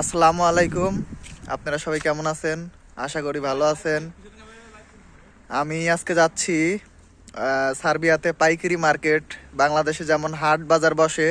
আসসালামু আলাইকুম। আপনারা সবাই কেমন আছেন? আশা করি ভালো আছেন। আমি আজকে যাচ্ছি সার্বিয়াতে পাইকারি মার্কেট। বাংলাদেশে যেমন হাট বাজার বসে,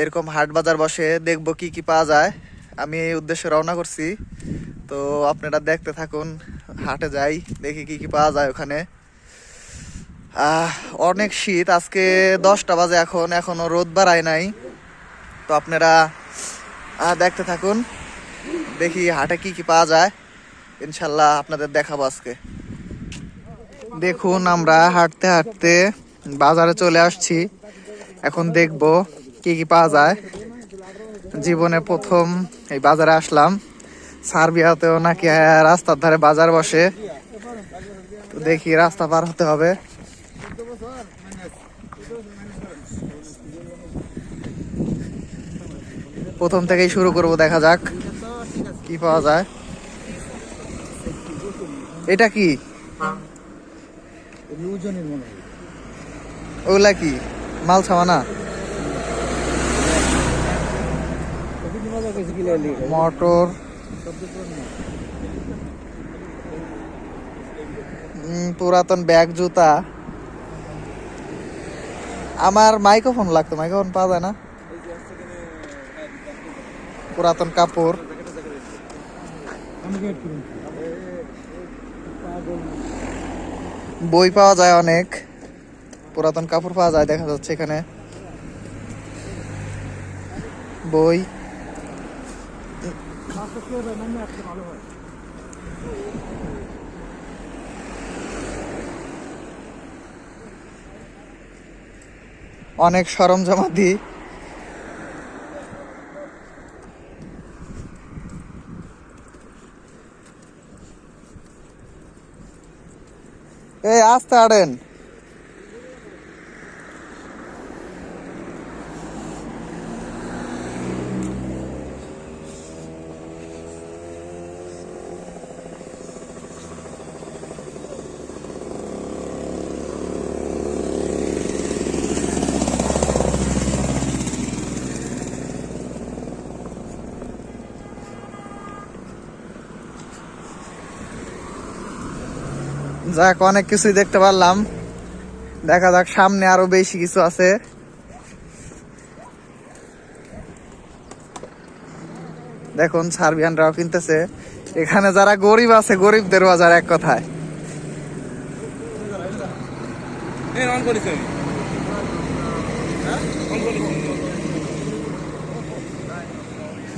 এরকম হাট বাজার বসে দেখব কি কি পাওয়া যায়। আমি এই উদ্দেশ্যে রওনা করছি। তো আপনারা দেখতে থাকুন, হাটে যাই, দেখি কি কি পাওয়া যায় ওখানে। অনেক শীত, আজকে দশটা বাজে এখন এখনও রোদ বাড়ায় নাই। তো আপনারা দেখতে থাকুন। দেখি হাটে কি কি পাওয়া যায়। ইনশাল্লাহ আপনাদের দেখাবো আজকে। দেখুন আমরা হাঁটতে হাঁটতে বাজারে চলে আসছি। এখন দেখব কি কি পাওয়া যায়। জীবনে প্রথম এই বাজারে আসলাম। সার্বিয়াতেও নাকি রাস্তার ধারে বাজার বসে। তো দেখি রাস্তা পার হতে হবে। প্রথম থেকেই শুরু করব, দেখা যাক কি পাওয়া যায়। এটা কি? ওগুলা কি? মাল লাগলি মটর? পুরাতন ব্যাগ, জুতা। আমার মাইক্রোফোন লাগতো, মাইক্রোফোন পাওয়া যায় না। পুরাতন কাপড়। বই পাওয়া যায় অনেক। পুরাতন কাপড় পাওয়া যায়, দেখা যাচ্ছে এখানে। বই। অনেক সরঞ্জামাদি। এই আস্তে আড়েন যাক অনেক কিছুই দেখতে পারলাম। দেখা যাক সামনে আরও বেশি কিছু আছে। দেখুন সার্বিয়ানরাও কিনতেছে। এখানে যারা গরিব আছে গরিবদের বাজার এক কথায়। করেছেন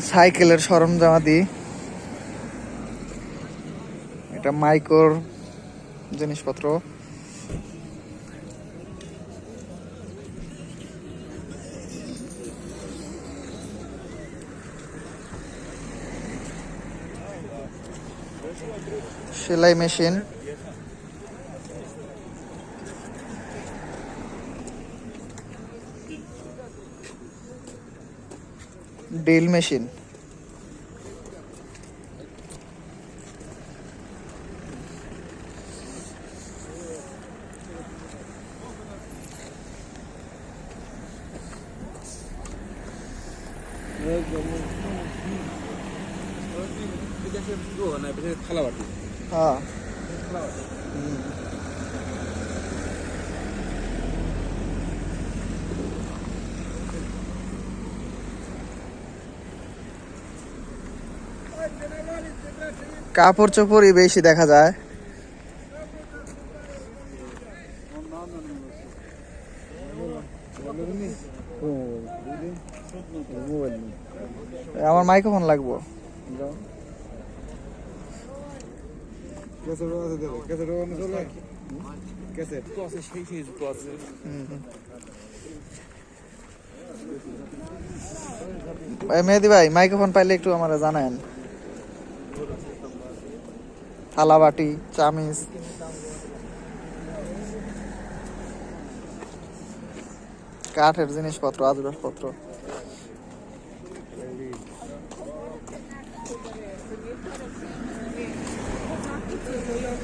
সাইকেলের সরঞ্জামাদি। এটা মাইকোর জিনিসপত্র। সেলাই মেশিন। ড্রিল মেশিন খালা বাটি কাপড় চোপড়ই বেশি দেখা যায়। আমার মাইক্রোফোন লাগবো। ক্যাসেট আছে দেখো। ক্যাসেট অন্য চলে? ক্যাসেট? তো আছে সেই সেই তো আছে। ভাই মেহেদি ভাই মাইক্রোফোন পাইলে একটু আমার জানান থালা বাটি চামিচ। কাঠের জিনিসপত্র আসবাবপত্র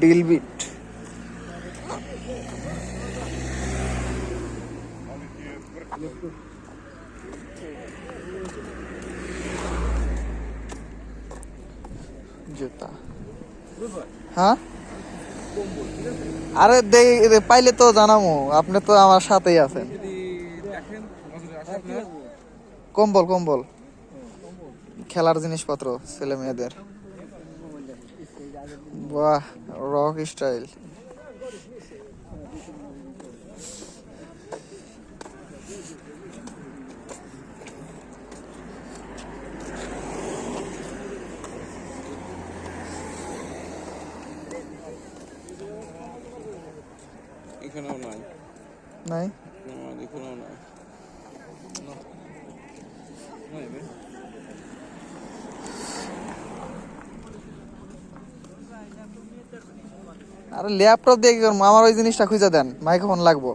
ডিল বিট জুতা। হ্যাঁ? আরে দে- দে- পাইলে তো জানামো, আপনি তো আমার সাথেই আছেন। কম্বল কম্বল। খেলার জিনিসপত্র, ছেলে মেয়েদের। বাহ। রক স্টাইল এখানেও নাই। নাই আমার এখানেও নাই না। নাই বে। আরে ল্যাপটপ দিয়ে কি করব? আমার ওই জিনিসটা খুঁজে দেন, মাইক্রোফোন লাগবো।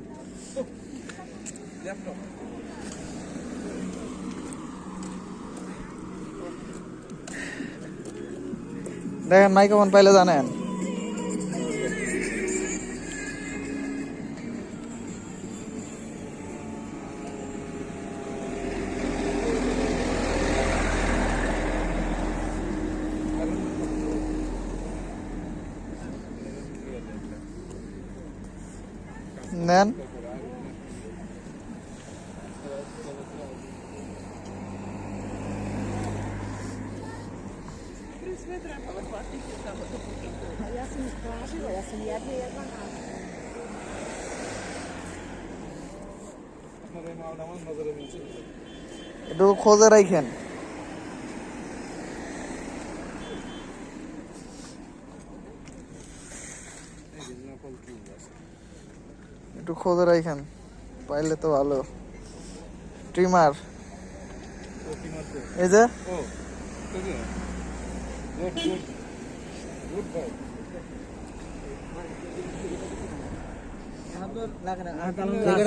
দেখেন, মাইক্রোফোন পাইলে জানেন। খোঁজে রাখেন। একটু খোঁজে রাখেন পাইলে তো ভালো। ট্রিমার। এই যে?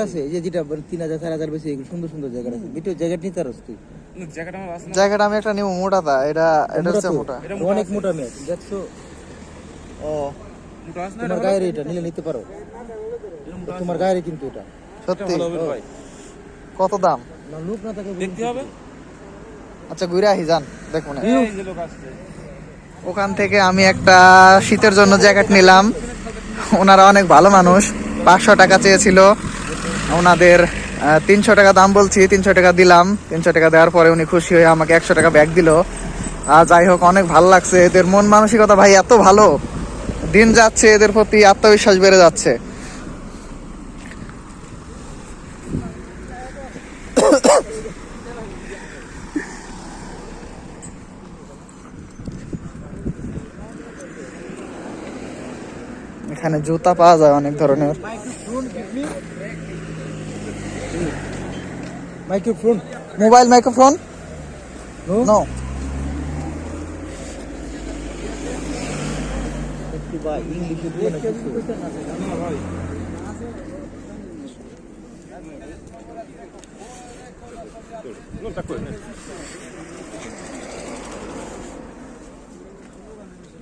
আছে যে যেটা তিন হাজার চার হাজার বেশি সুন্দর সুন্দর জায়গা আছে। বিটু নিতে পারস তুই। আমি একটা নিব মোটাটা এটা এটা হচ্ছে মোটা। এটা অনেক মোটা মেয়ে দেখছ? ও। তোমার গায়ের এটা নিলে নিতে পারো। তোমার গায়ের কিন্তু এটা। সত্যি? ভাই। কত দাম? না লোক না থাকে দেখতে হবে। আচ্ছা ঘুরে আহি যান দেখুন। এই যে লোক আসছে। ওখান থেকে আমি একটা শীতের জন্য জ্যাকেট নিলাম। ওনারা অনেক ভালো মানুষ। পাঁচশো টাকা চেয়েছিল। ওনাদের তিনশো টাকা দাম বলছি, তিনশো টাকা দিলাম। তিনশো টাকা দেওয়ার পরে উনি খুশি হয়ে আমাকে একশো টাকা ব্যাগ দিল। আর যাই হোক, অনেক ভালো লাগছে। এদের মন মানসিকতা ভাই এত ভালো। দিন যাচ্ছে, এদের প্রতি আত্মবিশ্বাস বেড়ে যাচ্ছে। এখানে জুতা পাওয়া যায় অনেক ধরনের। মাইক্রোফোন? Mobile microphone? নো একটু বা ইংলিশে দিয়ে না কিছু না ভাই লোকটা কই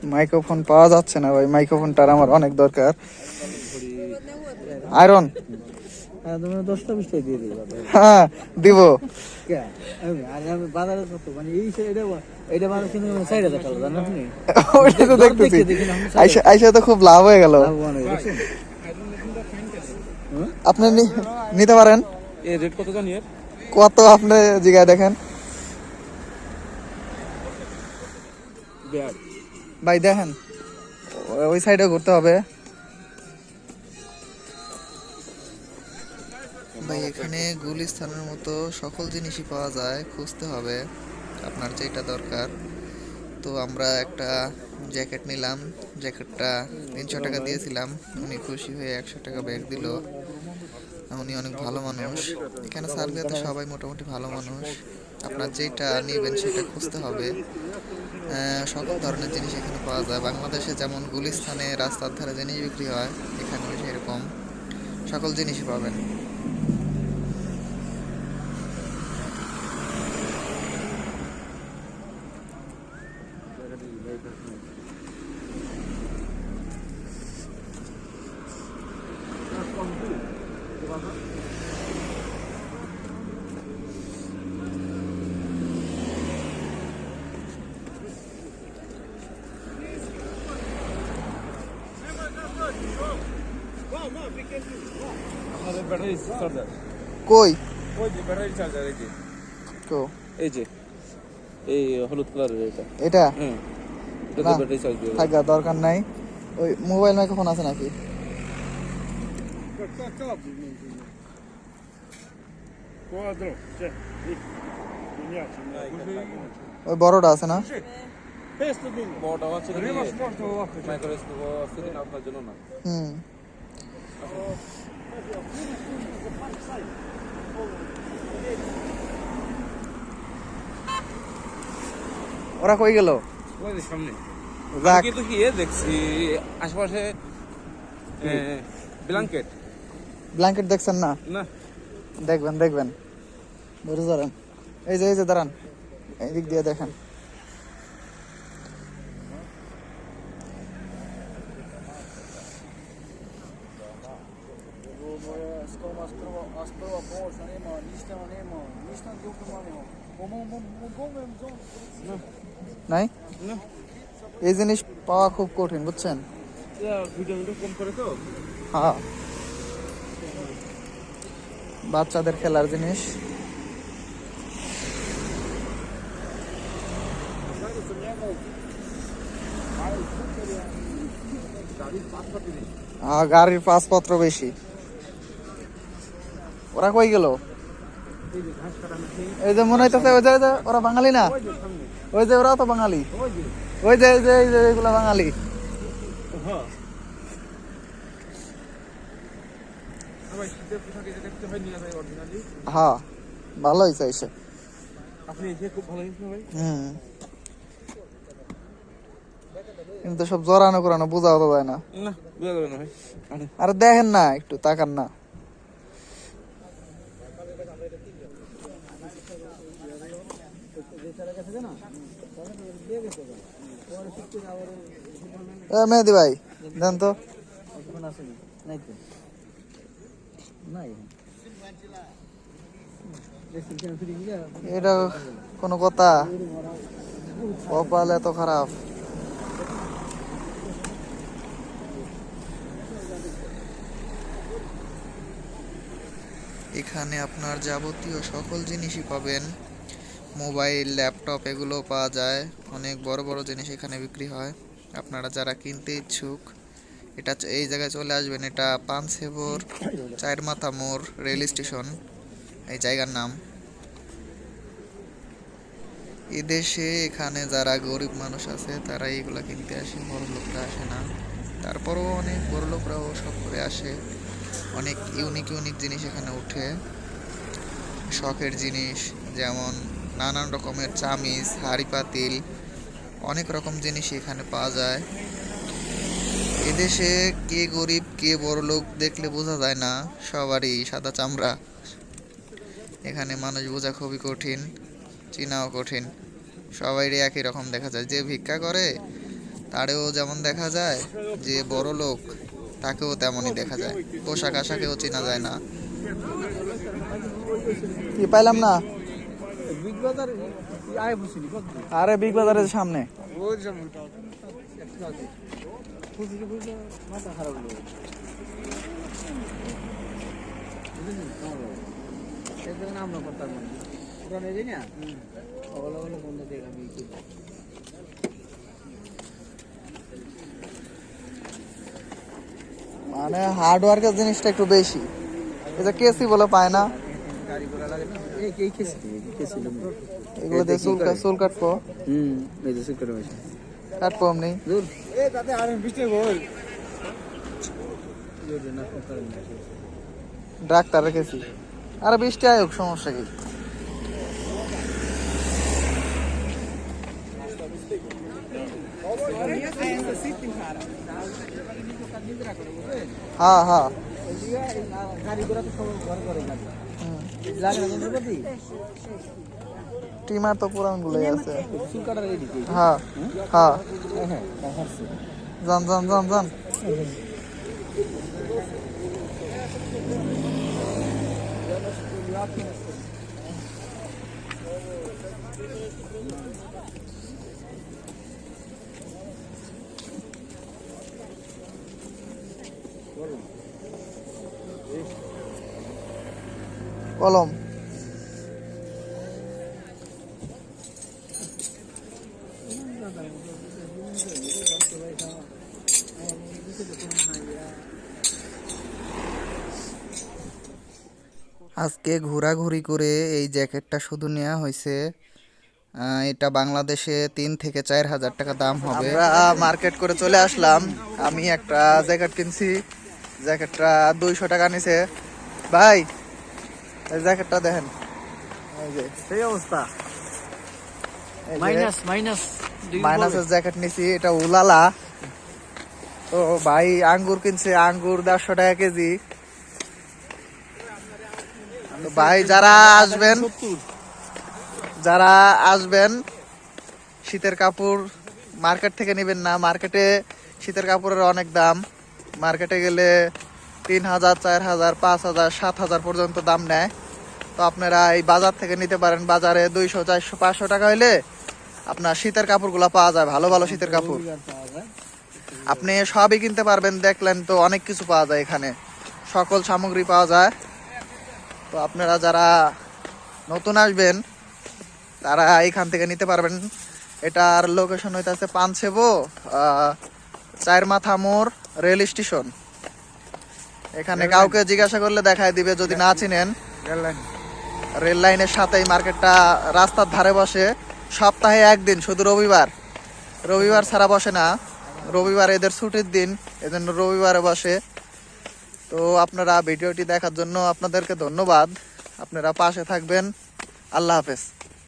মাইক্রোফোন পাওয়া যাচ্ছে না ভাই মাইক্রোফোনটার আমার অনেক দরকার। আয়রন হ্যাঁ দিবা হ্যাঁ মানে তো আইসা খুব লাভ হয়ে গেল। আপনি নিতে পারেন। কত আপনি জিগায় দেখেন? ভাই, দেখেন, ওই সাইডে ঘুরতে হবে। ভাই, এখানে গুলিস্তানের মতো সকল জিনিসই পাওয়া যায়, খুঁজতে হবে। আপনার যেটা দরকার। তো আমরা একটা জ্যাকেট নিলাম। জ্যাকেটটা তিনশো টাকা দিয়েছিলাম। উনি খুশি হয়ে একশো টাকা ব্যাগ দিল। উনি অনেক ভালো মানুষ। এখানে সার্বিয়াতে সবাই মোটামুটি ভালো মানুষ। আপনার যেটা নেবেন সেটা খুঁজতে হবে। সকল ধরনের জিনিস এখানে পাওয়া যায় বাংলাদেশে যেমন গুলিস্থানে রাস্তার ধারে জিনিস বিক্রি হয় এখানে সেরকম সকল জিনিসই পাবেন Thank you. Battery charger. কই? ওই যে ব্যাটারি চার্জার এই যে। এই যে এই হলুদ কালারের এটা। এটা? না। এটা ব্যাটারি চার্জ দিয়ে থাকা দরকার নাই। ওই মোবাইল মাইক্রোফোন আছে নাকি? ওই বড়টা আছে না? বড়টা আছে মাইক্রোস্কোপ আছে আপনার জন্য না। হুম। ওরা কই গেল? ওই যে সামনে। যাক। কিন্তু কি এ দেখছি আশেপাশে ব্ল্যাঙ্কেট। ব্ল্যাঙ্কেট দেখছেন না? না। দেখবেন দেখবেন। বুঝে দাঁড়ান এই যে এই যে দাঁড়ান। এই দিক দিয়ে দেখেন। নাই? এই জিনিস পাওয়া খুব কঠিন বুঝছেন? হ্যাঁ। বাচ্চাদের খেলার জিনিস। গাড়ির পাসপত্র বেশি। ওরা কই গেল? এই যে মনে হইতেছে ওই যে ওরা বাঙালি না? ওই যে ওরা তো বাঙালি। ওই যে এই যে এই যে এগুলা বাঙালি। হ্যাঁ ভালো হয়েছে এসে আপনি এসে খুব ভালো হয়েছে ভাই। হুম। কিন্তু সব জড়ানো করানো বোঝাও তো যায় না। আর দেখেন না একটু তাকান না। মেহেদি ভাই, দেন তো। এটা কোনো কথা। কপাল এত খারাপ। এখানে আপনার যাবতীয় সকল জিনিসই পাবেন। মোবাইল, ল্যাপটপ এগুলো পাওয়া যায়। অনেক বড় বড় জিনিস এখানে বিক্রি হয়। আপনারা যারা কিনতে ইচ্ছুক, এটা এই জায়গায় চলে আসবেন। এটা পানসেবর চায়ের মাথা মোড় রেল স্টেশন। এই জায়গার নাম। এদেশে এখানে যারা গরিব মানুষ আছে, তারা এইগুলা কিনতে আসে, বড় লোকরা আসে না। তারপরও অনেক বড় লোকরাও সব করে আসে। অনেক ইউনিক ইউনিক জিনিস এখানে উঠে শখের জিনিস, যেমন নানান রকমের চামিচ, হাঁড়ি পাতিল, অনেক রকম জিনিস এখানে পাওয়া যায়। এদেশে কে গরিব, কে বড় লোক দেখলে বোঝা যায় না, সবারই সাদা চামড়া। এখানে মানুষ বোঝা খুবই কঠিন, চিনাও কঠিন। সবাইরই একই রকম দেখা যায়। যে ভিক্ষা করে, তারেও যেমন দেখা যায়, যে বড় লোক, তাকেও তেমনই দেখা যায়। পোশাক আশাকেও চেনা যায় না। কি পাইলাম না বিগ বাজার আয় বুঝিনি কত আরে বিগ বাজারের সামনে। আমরা করতাম না। পুরানো যাই না? ওগুলো ওগুলো বন্ধ দিয়ে মানে হার্ডওয়ার্কের জিনিসটা একটু বেশি। এটা কেসি বলে পায় না? এগুলো দিয়ে চুল চুল কাটবো? হুম এই যে সুকের মেশিন কাটবো এমনি? দূর। এ তাতে আর বৃষ্টি বল। ডাক্তার রেখেছি। আরে বৃষ্টি আয়োগ সমস্যা কি? হ্যাঁ হ্যাঁ। গাড়ি ঘোড়া তো সব ঘর গাড়ি হুম। লাগে না যন্ত্রপাতি টিমার তো পুরান গুলোই আছে। হ্যাঁ হ্যাঁ। হ্যাঁ হ্যাঁ দেখাচ্ছি যান যান যান যান। কলম। আজকে ঘোরাঘুরি করে এই জ্যাকেটটা শুধু নেওয়া হয়েছে এটা বাংলাদেশে তিন থেকে চার হাজার টাকা দাম হবে। মার্কেট করে চলে আসলাম। আমি একটা জ্যাকেট কিনছি। জ্যাকেটটা দুইশো টাকা নিছে। ভাই এই জ্যাকেটটা দেখেন। এই যে সেই অবস্থা। মাইনাস মাইনাস মাইনাসের জ্যাকেট নিছি এটা উলালা। তো ভাই আঙ্গুর কিনছে আঙ্গুর দেড়শো টাকা কেজি। ভাই যারা আসবেন যারা আসবেন শীতের কাপড় মার্কেট থেকে নেবেন না। মার্কেটে শীতের কাপড়ের অনেক দাম। মার্কেটে গেলে তিন হাজার চার হাজার পাঁচ হাজার সাত হাজার পর্যন্ত দাম নেয়। তো আপনারা এই বাজার থেকে নিতে পারেন। বাজারে দুইশো, চারশো, পাঁচশো টাকা হইলে আপনার শীতের কাপড়গুলো পাওয়া যায়। ভালো ভালো শীতের কাপড়। আপনি সবই কিনতে পারবেন। দেখলেন তো অনেক কিছু পাওয়া যায় এখানে। সকল সামগ্রী পাওয়া যায়। তো আপনারা যারা নতুন আসবেন, তারা এখান থেকে নিতে পারবেন। এটার লোকেশন হইতাছে পানসেবো চার মাথা মোড় রেল স্টেশন। এখানে কাউকে জিজ্ঞাসা করলে দেখায় দিবে যদি না চিনেন। রেল লাইনের সাথে এই মার্কেটটা রাস্তার ধারে বসে। সপ্তাহে একদিন শুধু রবিবার। রবিবার ছাড়া বসে না। রবিবার এদের ছুটির দিন এজন্য রবিবারে বসে। তো আপনারা ভিডিওটি দেখার জন্য আপনাদেরকে ধন্যবাদ। আপনারা পাশে থাকবেন। আল্লাহ হাফেজ।